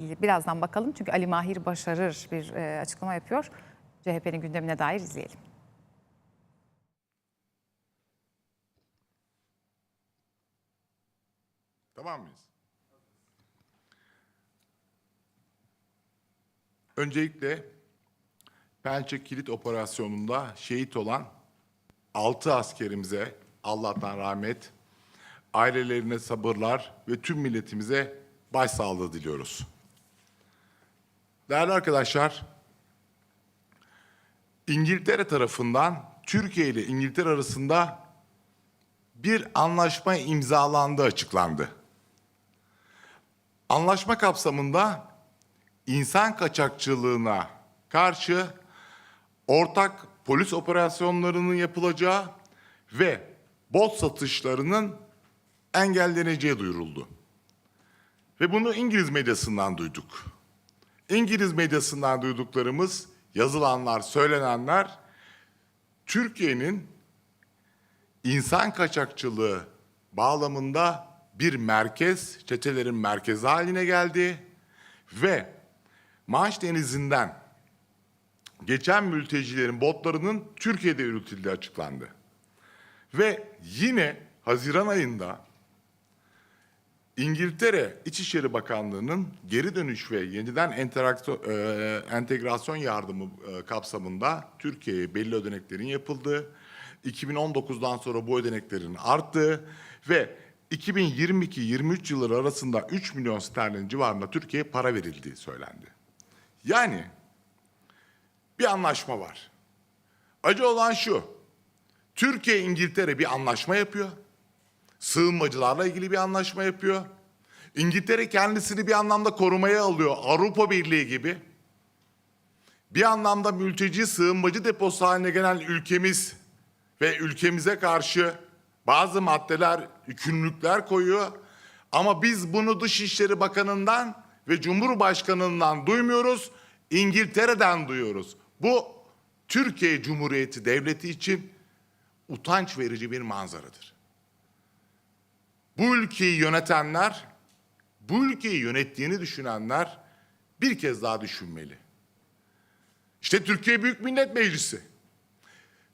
Birazdan bakalım çünkü Ali Mahir Başarır bir e, açıklama yapıyor. CHP'nin gündemine dair izleyelim. Tamam mıyız? Öncelikle Pençe Kilit Operasyonu'nda şehit olan 6 askerimize Allah'tan rahmet, ailelerine sabırlar ve tüm milletimize başsağlığı diliyoruz. Değerli arkadaşlar, İngiltere tarafından Türkiye ile İngiltere arasında bir anlaşma imzalandığı açıklandı. Anlaşma kapsamında insan kaçakçılığına karşı ortak polis operasyonlarının yapılacağı ve bot satışlarının engelleneceği duyuruldu. Ve bunu İngiliz medyasından duyduk. İngiliz medyasından duyduklarımız, yazılanlar, söylenenler Türkiye'nin insan kaçakçılığı bağlamında bir merkez, çetelerin merkezi haline geldi ve Manş Denizi'nden geçen mültecilerin botlarının Türkiye'de üretildiği açıklandı. Ve yine Haziran ayında İngiltere İçişleri Bakanlığı'nın geri dönüş ve yeniden e, entegrasyon yardımı e, kapsamında Türkiye'ye belli ödeneklerin yapıldığı, 2019'dan sonra bu ödeneklerin arttığı ve 2022-23 yılları arasında 3 milyon sterlin civarında Türkiye'ye para verildiği söylendi. Yani bir anlaşma var. Acı olan şu, Türkiye İngiltere bir anlaşma yapıyor sığınmacılarla ilgili bir anlaşma yapıyor. İngiltere kendisini bir anlamda korumaya alıyor. Avrupa Birliği gibi. Bir anlamda mülteci sığınmacı deposu haline gelen ülkemiz ve ülkemize karşı bazı maddeler, yükümlülükler koyuyor. Ama biz bunu Dışişleri Bakanı'ndan ve Cumhurbaşkanı'ndan duymuyoruz. İngiltere'den duyuyoruz. Bu Türkiye Cumhuriyeti Devleti için utanç verici bir manzaradır. Bu ülkeyi yönetenler, bu ülkeyi yönettiğini düşünenler bir kez daha düşünmeli. İşte Türkiye Büyük Millet Meclisi.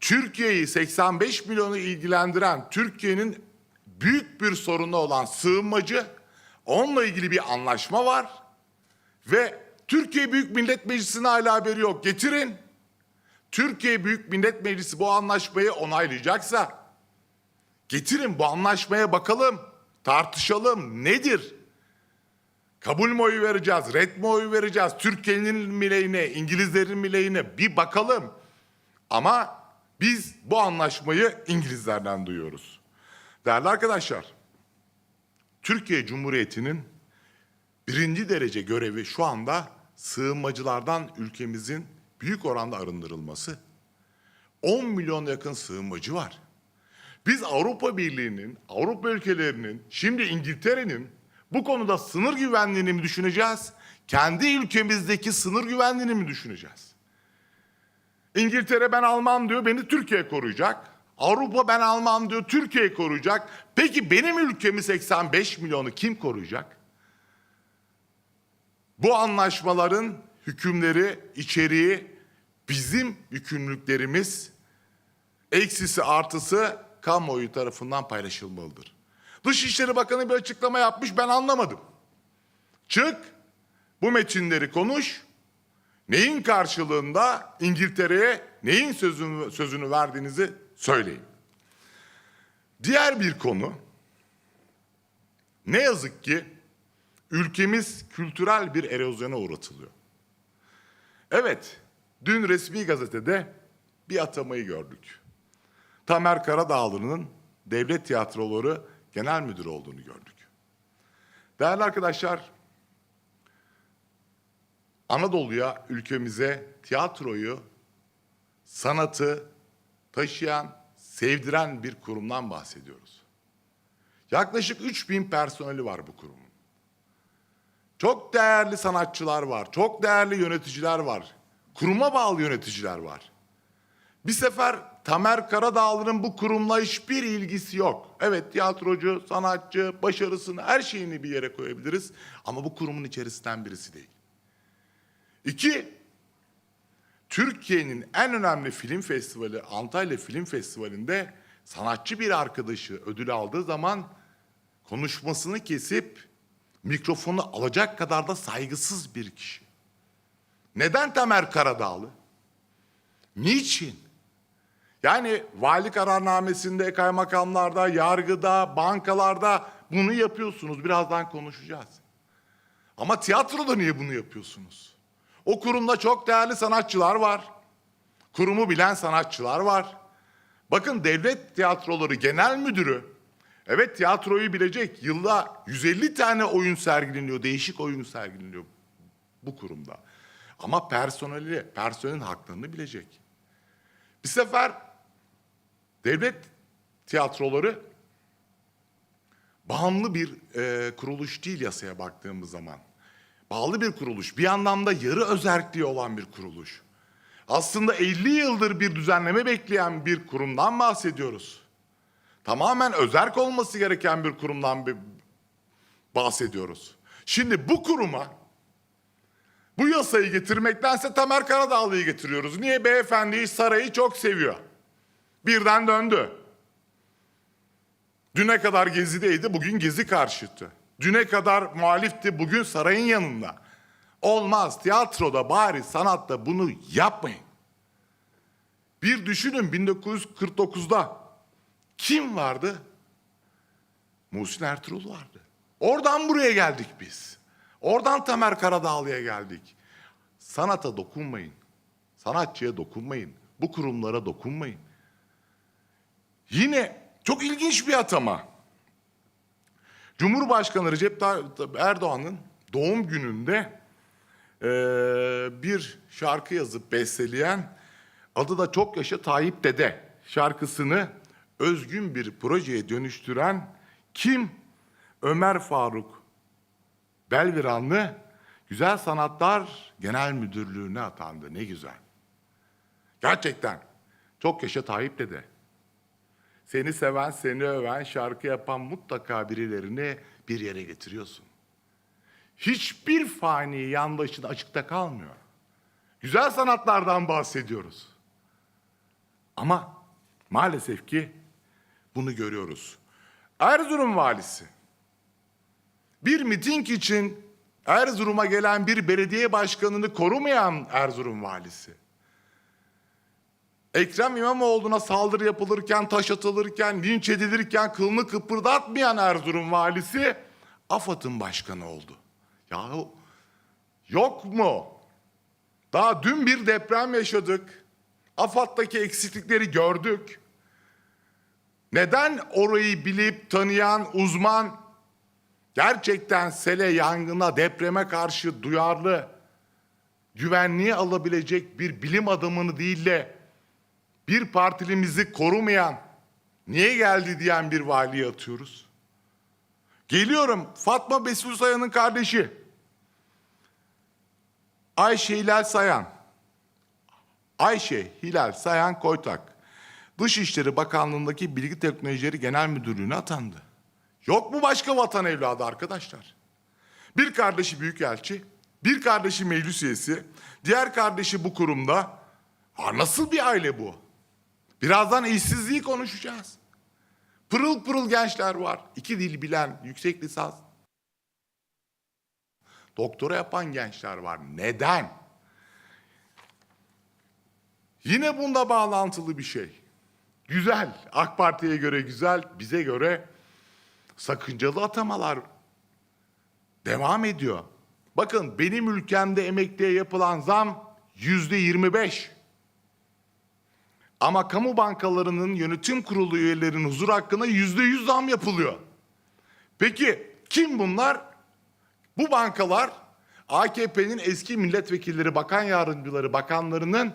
Türkiye'yi 85 milyonu ilgilendiren Türkiye'nin büyük bir sorunu olan sığınmacı, onunla ilgili bir anlaşma var ve Türkiye Büyük Millet Meclisi'ne hala haberi yok. Getirin. Türkiye Büyük Millet Meclisi bu anlaşmayı onaylayacaksa Getirin bu anlaşmaya bakalım, tartışalım nedir? Kabul mü oyu vereceğiz, red mi oyu vereceğiz, Türkiye'nin mi lehine, İngilizlerin mi lehine bir bakalım. Ama biz bu anlaşmayı İngilizlerden duyuyoruz. Değerli arkadaşlar, Türkiye Cumhuriyeti'nin birinci derece görevi şu anda sığınmacılardan ülkemizin büyük oranda arındırılması. 10 milyon yakın sığınmacı var. Biz Avrupa Birliği'nin, Avrupa ülkelerinin, şimdi İngiltere'nin bu konuda sınır güvenliğini mi düşüneceğiz? Kendi ülkemizdeki sınır güvenliğini mi düşüneceğiz? İngiltere ben almam diyor, beni Türkiye koruyacak. Avrupa ben almam diyor, Türkiye koruyacak. Peki benim ülkemi 85 milyonu kim koruyacak? Bu anlaşmaların hükümleri, içeriği bizim yükümlülüklerimiz, eksisi artısı kamuoyu tarafından paylaşılmalıdır. Dışişleri Bakanı bir açıklama yapmış ben anlamadım. Çık bu metinleri konuş. Neyin karşılığında İngiltere'ye neyin sözünü, sözünü verdiğinizi söyleyin. Diğer bir konu ne yazık ki ülkemiz kültürel bir erozyona uğratılıyor. Evet, dün resmi gazetede bir atamayı gördük. Tamer Karadağlı'nın Devlet Tiyatroları Genel Müdürü olduğunu gördük. Değerli arkadaşlar, Anadolu'ya, ülkemize tiyatroyu, sanatı taşıyan, sevdiren bir kurumdan bahsediyoruz. Yaklaşık 3000 personeli var bu kurumun. Çok değerli sanatçılar var, çok değerli yöneticiler var. Kuruma bağlı yöneticiler var. Bir sefer Tamer Karadağlı'nın bu kurumla hiçbir ilgisi yok. Evet tiyatrocu, sanatçı, başarısını, her şeyini bir yere koyabiliriz. Ama bu kurumun içerisinden birisi değil. İki, Türkiye'nin en önemli film festivali Antalya Film Festivali'nde sanatçı bir arkadaşı ödül aldığı zaman konuşmasını kesip mikrofonu alacak kadar da saygısız bir kişi. Neden Tamer Karadağlı? Niçin? Yani vali kararnamesinde, kaymakamlarda, yargıda, bankalarda bunu yapıyorsunuz. Birazdan konuşacağız. Ama tiyatroda niye bunu yapıyorsunuz? O kurumda çok değerli sanatçılar var. Kurumu bilen sanatçılar var. Bakın devlet tiyatroları genel müdürü evet tiyatroyu bilecek. Yılda 150 tane oyun sergileniyor, değişik oyun sergileniyor bu kurumda. Ama personeli, personelin haklarını bilecek. Bir sefer devlet tiyatroları bağımlı bir e, kuruluş değil yasaya baktığımız zaman. Bağlı bir kuruluş, bir anlamda yarı özerkliği olan bir kuruluş. Aslında 50 yıldır bir düzenleme bekleyen bir kurumdan bahsediyoruz. Tamamen özerk olması gereken bir kurumdan bir bahsediyoruz. Şimdi bu kuruma bu yasayı getirmektense Tamer Karadağlı'yı getiriyoruz. Niye? Beyefendi sarayı çok seviyor. Birden döndü. Düne kadar gezideydi, bugün gezi karşıtı. Düne kadar muhalifti, bugün sarayın yanında. Olmaz, tiyatroda bari sanatta bunu yapmayın. Bir düşünün 1949'da kim vardı? Muhsin Ertuğrul vardı. Oradan buraya geldik biz. Oradan Tamer Karadağlı'ya geldik. Sanata dokunmayın. Sanatçıya dokunmayın. Bu kurumlara dokunmayın. Yine çok ilginç bir atama. Cumhurbaşkanı Recep Tayyip Erdoğan'ın doğum gününde eee, bir şarkı yazıp besteleyen adı da Çok Yaşa Tayyip Dede şarkısını özgün bir projeye dönüştüren kim? Ömer Faruk Belviranlı Güzel Sanatlar Genel Müdürlüğü'ne atandı. Ne güzel. Gerçekten. Çok yaşa Tayyip Dede. Seni seven, seni öven, şarkı yapan mutlaka birilerini bir yere getiriyorsun. Hiçbir fani yan başına açıkta kalmıyor. Güzel sanatlardan bahsediyoruz. Ama maalesef ki bunu görüyoruz. Erzurum valisi bir miting için Erzurum'a gelen bir belediye başkanını korumayan Erzurum valisi. Ekrem İmamoğlu'na saldırı yapılırken, taş atılırken, linç edilirken kılını kıpırdatmayan Erzurum valisi AFAD'ın başkanı oldu. Yahu yok mu? Daha dün bir deprem yaşadık. AFAD'daki eksiklikleri gördük. Neden orayı bilip tanıyan uzman gerçekten sele, yangına, depreme karşı duyarlı, güvenliği alabilecek bir bilim adamını değil de bir partilimizi korumayan, niye geldi diyen bir valiye atıyoruz? Geliyorum Fatma Besul Sayan'ın kardeşi. Ayşe Hilal Sayan. Ayşe Hilal Sayan Koytak. Dışişleri Bakanlığı'ndaki Bilgi Teknolojileri Genel Müdürlüğü'ne atandı. Yok mu başka vatan evladı arkadaşlar? Bir kardeşi büyükelçi, bir kardeşi meclis üyesi, diğer kardeşi bu kurumda. Ha, nasıl bir aile bu? Birazdan işsizliği konuşacağız. Pırıl pırıl gençler var. İki dil bilen, yüksek lisans. Doktora yapan gençler var. Neden? Yine bunda bağlantılı bir şey. Güzel. AK Parti'ye göre güzel, bize göre sakıncalı atamalar devam ediyor. Bakın benim ülkemde emekliye yapılan zam yüzde yirmi beş. Ama kamu bankalarının yönetim kurulu üyelerinin huzur hakkına yüzde yüz zam yapılıyor. Peki kim bunlar? Bu bankalar AKP'nin eski milletvekilleri, bakan yardımcıları, bakanlarının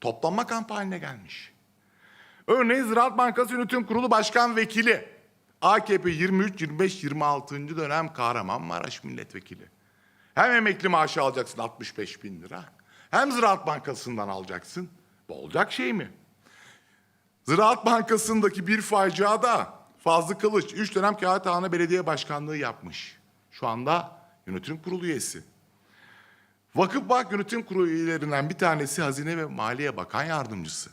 toplanma kampı haline gelmiş. Örneğin Ziraat Bankası Yönetim Kurulu Başkan Vekili AKP 23, 25, 26. dönem Kahramanmaraş milletvekili. Hem emekli maaşı alacaksın 65 bin lira hem Ziraat Bankası'ndan alacaksın. Bu olacak şey mi? Ziraat Bankası'ndaki bir faciada Fazlı Kılıç 3 dönem Kağıthane Belediye Başkanlığı yapmış. Şu anda yönetim kurulu üyesi. Vakıfbank Yönetim Kurulu üyelerinden bir tanesi Hazine ve Maliye Bakan Yardımcısı.